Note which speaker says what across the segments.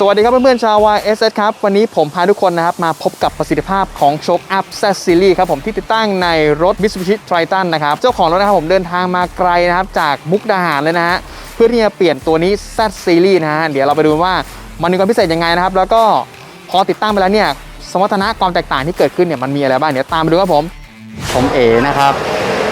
Speaker 1: สวัสดีครับเพื่อนๆชาว YSS ครับ วันนี้ผมพาทุกคนนะครับ มาพบกับประสิทธิภาพของโชคอัพ Z Series ครับผมที่ติดตั้งในรถ Mitsubishi Triton นะครับ เจ้าของรถนะครับผมเดินทางมาไกลนะครับ จากมุกดาหารเลยนะฮะ เพื่อที่จะเปลี่ยนตัวนี้ Z Series นะฮะ เดี๋ยวเราไปดูว่ามันมีความพิเศษยังไงนะครับ แล้วก็พอติดตั้งไปแล้วเนี่ย สมรรถนะความแตกต่างที่เกิดขึ้นเนี่ยมันมีอะไรบ้างเดี๋ยวตามไปดูครับผม
Speaker 2: ผมเอนะครับ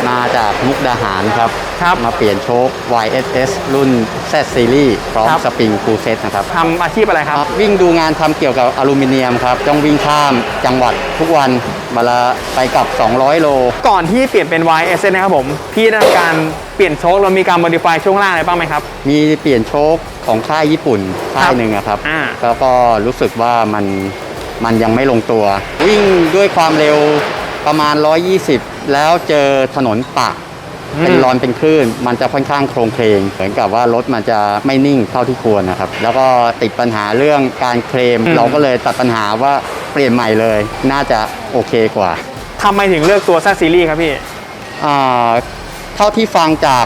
Speaker 2: มาจากมุกดาหารครับ
Speaker 1: ครับ
Speaker 2: มาเปลี่ยนโชค YSS รุ่น Z Series พร้อม
Speaker 1: ครับ
Speaker 2: สปริงฟูลเซตนะครับ
Speaker 1: ทำอาชีพอะไรครับ
Speaker 2: วิ่งดูงานทำเกี่ยวกับอลูมิเนียมครับ ต้องวิ่งข้ามจังหวัดทุกวันเวลาไปกลับ 200 โล
Speaker 1: ก่อนที่เปลี่ยนเป็น YSS นะครับผม พี่ได้ทำการเปลี่ยนโชคเรามีการ modify ช่วงล่างอะไรบ้างไหมครับ
Speaker 2: มีเปลี่ยนโชคของค่ายญี่ปุ่นค่ายหนึ่งอะครับ
Speaker 1: อ่า
Speaker 2: แล้วก็รู้สึกว่ามันมันยังไม่ลงตัว วิ่งด้วยความเร็ว ประมาณ 120 แล้วเจอถนนปะเป็นรอนเป็นคลื่น มันจะค่อนข้างโครงเคลงเหมือนกับว่ารถมันจะไม่นิ่งเท่าที่ควรนะครับ แล้วก็ติดปัญหาเรื่องการเคลม
Speaker 1: อืม
Speaker 2: เราก็เลยตัดปัญหาว่าเปลี่ยนใหม่เลย น่าจะโอเคกว่า
Speaker 1: ทำไมถึงเลือกตัว Z Series ครับพี่
Speaker 2: อ่าเท่าที่ฟังจาก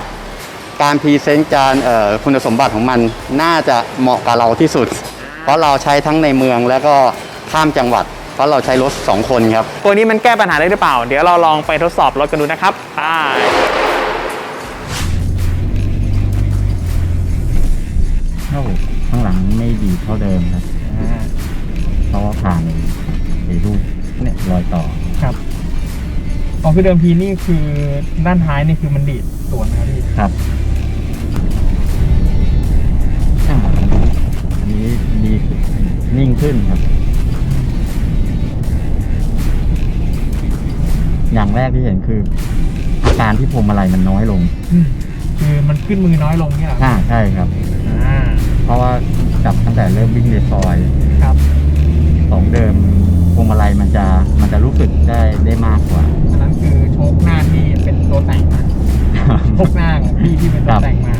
Speaker 2: การพรีเซนต์การเอ่อคุณสมบัติของมันน่าจะเหมาะกับเราที่สุด เพราะเราใช้ทั้งในเมืองแล้วก็ข้ามจังหวัด เพราะเราใช้รถ 2 คนครับ
Speaker 1: ตัวนี้มันแก้ปัญหาได้หรือเปล่า เดี๋ยวเราลองไปทดสอบรถกันดูนะครับไป
Speaker 3: เข้าข้างหลังไม่ดีเท่าเดิมครับเพราะว่าผ่านไอ้รูปเนี่ยรอยต่อ
Speaker 1: ครับอ๋อคือเดิมทีนี่คือด้านท้ายนี่คือมันดีดสวนนะครับพี่
Speaker 3: ครับอ่าอันนี้ดีขึ้นนิ่งขึ้นครับ อย่างแรกที่เห็นคืออาการที่พวงมาลัยมันน้อยลง
Speaker 1: คือมันขึ้นมือน้อยลงเนี่ย
Speaker 3: อ่าใช่ครับ
Speaker 1: อ่า
Speaker 3: เพราะว่าจับตั้งแต่เริ่มวิ่งในซอย
Speaker 1: ครับ
Speaker 3: ของเดิมพวงมาลัยมันจะมันจะรู้สึกได้ได้มากกว่า
Speaker 1: อันนั้นคือโชคหน้าที่เป็นตัวแต่งมาโชคหน้าของพี่ที่เป็นตัวแต่งมา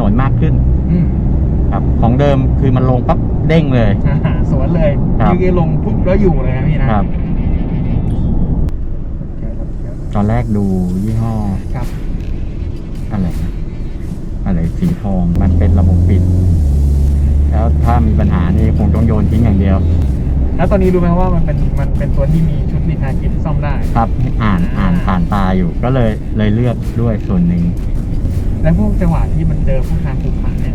Speaker 3: นนมากขึ้น
Speaker 1: อืม
Speaker 3: ครับของเดิมคือมันลงปั๊บเด้งเลย
Speaker 1: อ่าสวนเลย
Speaker 3: ครับ
Speaker 1: ยืนลงปุ๊บแล้วอยู่เลยนะพี่นะครับ
Speaker 3: ตอนแรกดูยี่ห้อ
Speaker 1: ครับ
Speaker 3: อะไรนะอะไรสีทองมันเป็นระบบปิด แล้วถ้ามีปัญหานี่คงต้องโยนทิ้งอย่างเดียว
Speaker 1: แล้วตอนนี้รู้ไหมว่ามันเป็นมันเป็นตัวที่มีชุดรีพากินซ่อมได้
Speaker 3: ครับอ่านอ่านผ่านตาอยู่ก็เลยเลยเลือกด้วยส่วนหนึ่ง
Speaker 1: แล้วพวกจังหวะที่มันเจอพวกทางขรุขระเนี่ย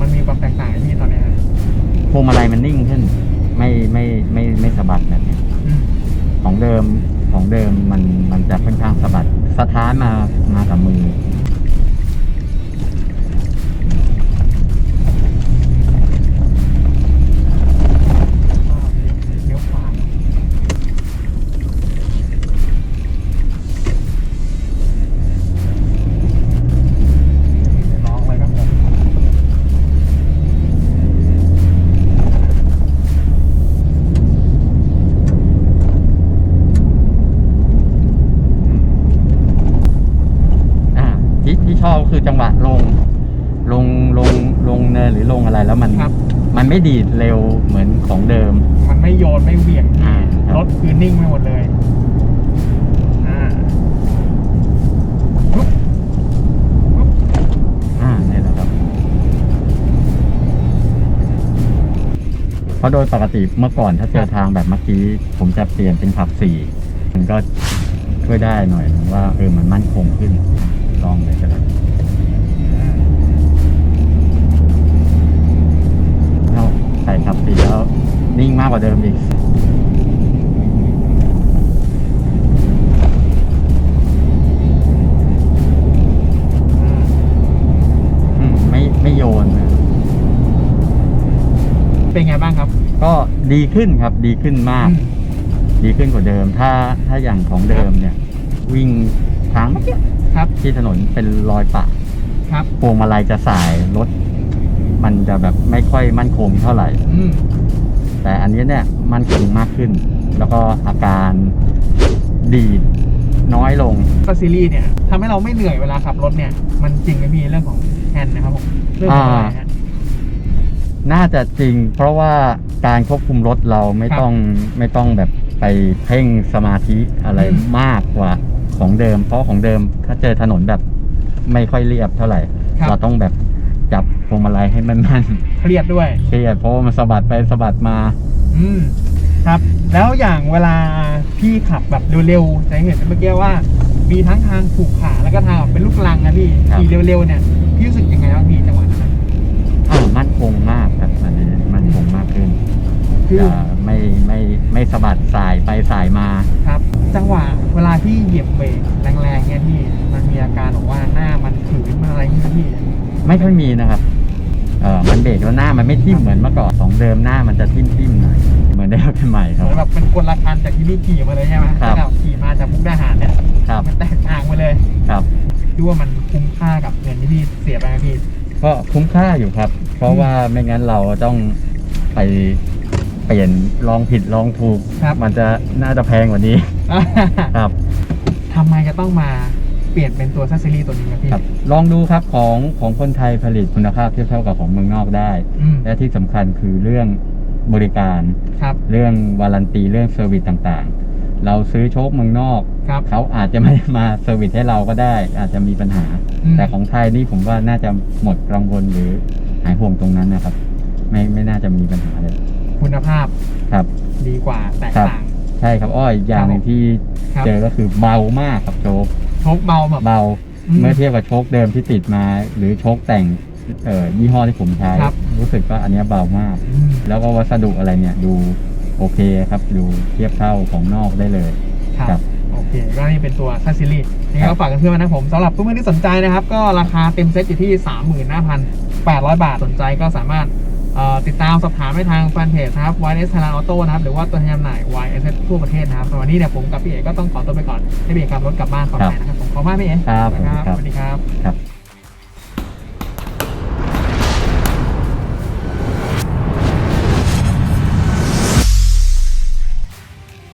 Speaker 1: มันมีความแตกต่างกับที่ตอนเนี้ยครับ
Speaker 3: พวงมาลัยมันนิ่งขึ้น ไม่ไม่ไม่ไม่สะบัดแบบเนี้ย
Speaker 1: อืม
Speaker 3: ของเดิมของเดิมมันมันจะค่อนข้างสะบัดสะท้านมามากับมือ จังหวะลง ลงลงลงเนินหรือลงอะไรแล้วมัน
Speaker 1: ครับ
Speaker 3: มันไม่ดีดเร็วเหมือนของเดิม
Speaker 1: มันไม่โยนไม่เหวี่ยง
Speaker 3: อ่าครับ
Speaker 1: รถคือนิ่งไปหมดเลยอ่าปุ๊บปุ๊บ
Speaker 3: อ่านี่แหละครับเพราะโดยปกติเมื่อก่อนถ้าเจอทางแบบเมื่อกี้ ผมจะเปลี่ยนเป็นขับสี่มันก็ช่วยได้หน่อยนึงว่าเออมันมั่นคงขึ้นลองเลยก็ได้ แล้วใส่ขับสี่แล้วนิ่งมากกว่าเดิมอีกอืมไม่ไม่โยนนะ
Speaker 1: เป็นไงบ้างครับ
Speaker 3: ก็ดีขึ้นครับดีขึ้นมาก ดีขึ้นกว่าเดิม ถ้าถ้าอย่างของเดิมเนี่ย วิ่งทางเมื่อกี้
Speaker 1: ครับ
Speaker 3: ที่ถนนเป็นรอยปะ
Speaker 1: ครับ
Speaker 3: พวงมาลัยจะสายรถ มันจะแบบไม่ค่อยมั่นคงเท่าไหร่
Speaker 1: อืม
Speaker 3: แต่อันนี้เนี่ยมั่นคงมากขึ้น แล้วก็อาการดีดน้อยลง
Speaker 1: ก็ซีรีส์เนี่ยทำให้เราไม่เหนื่อยเวลาขับรถเนี่ย มันจริงไหมพี่เรื่องของแฮนด์นะครับผมเรื่องของอะไรฮะ
Speaker 3: น่าจะจริง เพราะว่าการควบคุมรถเราไม่
Speaker 1: ครับ
Speaker 3: ต้องไม่ต้องแบบไปเพ่งสมาธิอะไร
Speaker 1: อืม
Speaker 3: มากกว่าของเดิม เพราะของเดิมถ้าเจอถนนแบบไม่ค่อยเรียบเท่าไหร่
Speaker 1: ครับ
Speaker 3: เราต้องแบบจับพ วงมาลัยให้มันมัน
Speaker 1: เครียดด้วย
Speaker 3: เครียดเพราะว่ามันสะบัดไปสะบัดมา
Speaker 1: อืมครับ แล้วอย่างเวลาพี่ขับแบบเร็วๆจะเห็นเมื่อกี้ว่า มีทั้งทางผูกขาแล้วก็ทางแบบเป็นลูกลังนะพี่
Speaker 3: ครับ
Speaker 1: ขี่เร็วๆเนี่ยพี่รู้สึกยังไงบ้างพี่จังหวะนั้นนะ
Speaker 3: อ่ามั่นคงมากครับอันนี้มั่นคงมากขึ้น
Speaker 1: คือ
Speaker 3: จะไม่ไม่ไม่สะบัดสายไปสายมา
Speaker 1: ครับ จังหวะเวลาที่เหยียบเบรกแรงๆเนี่ยพี่มันมีอาการบอกว่าหน้ามันขืนมันอะไรอย่างเงี้ยพี่
Speaker 3: ไม่ค่อยมีนะครับ เออมันเบรกแล้วหน้ามันไม่ทิ่มเหมือนเมื่อก่อนของเดิมหน้ามันจะทิ่มทิ่มๆหน่อยเหมือนได้รถใหม่ค
Speaker 1: เห
Speaker 3: รับ
Speaker 1: มือนแบบเป็นคนละคันจากที่พี่ขี่มาเลยใช่ไหม
Speaker 3: ครับ
Speaker 1: แล้วขี่มาจากมุกดาหารเนี่ย
Speaker 3: ครับ
Speaker 1: มันแตกต่างไปเลย
Speaker 3: ครับ
Speaker 1: ดูว่ามันคุ้มค่ากับเงินที่พี่เสียไปไหมพี่
Speaker 3: ก็คุ้มค่าอยู่ครับ เพราะว่าไม่งั้นเราต้องไปเปลี่ยนลองผิดลองถูก
Speaker 1: ครับ
Speaker 3: มันจะน่าจะแพงกว่านี้ ครับ
Speaker 1: ทำไมจะต้องมา เปลี่ยนเป็นตัวซัสซิลี่ตัวนี้ครับพี่
Speaker 3: ครับลองดูครับของของคนไทยผลิตคุณภาพเทียบเท่ากับของเมืองนอกได้
Speaker 1: อืม
Speaker 3: และที่สำคัญคือเรื่องบริการ
Speaker 1: ครับ
Speaker 3: เรื่องวารันตีเรื่องเซอร์วิสต่างๆ เราซื้อโชคเมืองนอก
Speaker 1: ครับ
Speaker 3: เขาอาจจะไม่ มาเซอร์วิสให้เราก็ได้ อาจจะมีปัญหา
Speaker 1: อืม
Speaker 3: แต่ของไทยนี่ผมว่าน่าจะหมดกังวลหรือหายห่วงตรงนั้นนะครับ ไม่ไม่น่าจะมีปัญหาเลย
Speaker 1: คุณภาพ
Speaker 3: ครับ
Speaker 1: ดีกว่าแตก
Speaker 3: ครับ
Speaker 1: ต่าง
Speaker 3: ใช่ครับอ้อยอย่างหนึ่งที่
Speaker 1: ครับ
Speaker 3: เจอก็คือเบามากครับโชค
Speaker 1: โชคเบาแบบ
Speaker 3: เบา
Speaker 1: อืม
Speaker 3: เมื่อเทียบกับโชคเดิมที่ติดมา หรือโชคแต่งเอ่อยี่ห้อที่ผมใช้
Speaker 1: ครับ
Speaker 3: รู้สึกว่าอันเนี้ยเบามาก
Speaker 1: อืม
Speaker 3: แล้วก็วัสดุอะไรเนี่ยดูโอเคครับ ดูเทียบเท่าของนอกได้เลย
Speaker 1: ครับ
Speaker 3: ครับ
Speaker 1: โอเคก็นี่เป็นตัวซัสซิลี่นี่
Speaker 3: ครั
Speaker 1: ก็
Speaker 3: บ
Speaker 1: ฝากกันเพื่อนๆนะผมสำหรับเพื่อนๆที่สนใจนะครับ ก็ราคาเต็มเซ็ตอยู่ที่ 35,800 บาทสนใจก็สามารถเอ่อ ติดตามสอบถามได้ทางแฟนเพจนะครับ YS Thailand Auto นะครับ หรือว่าตัวแทนจำหน่าย YS ทั่วประเทศนะครับสำหรับวันนี้เนี่ยผมกับพี่เอกก็ต้องขอตัวไปก่อนให้พี่เอกขับรถกลับบ้านก่อนไปนะครับผมขอบคุณมากพี่เอก
Speaker 3: ครับ
Speaker 1: ครับ
Speaker 3: ผมครับ
Speaker 1: สวัสดีครับ
Speaker 3: ครับ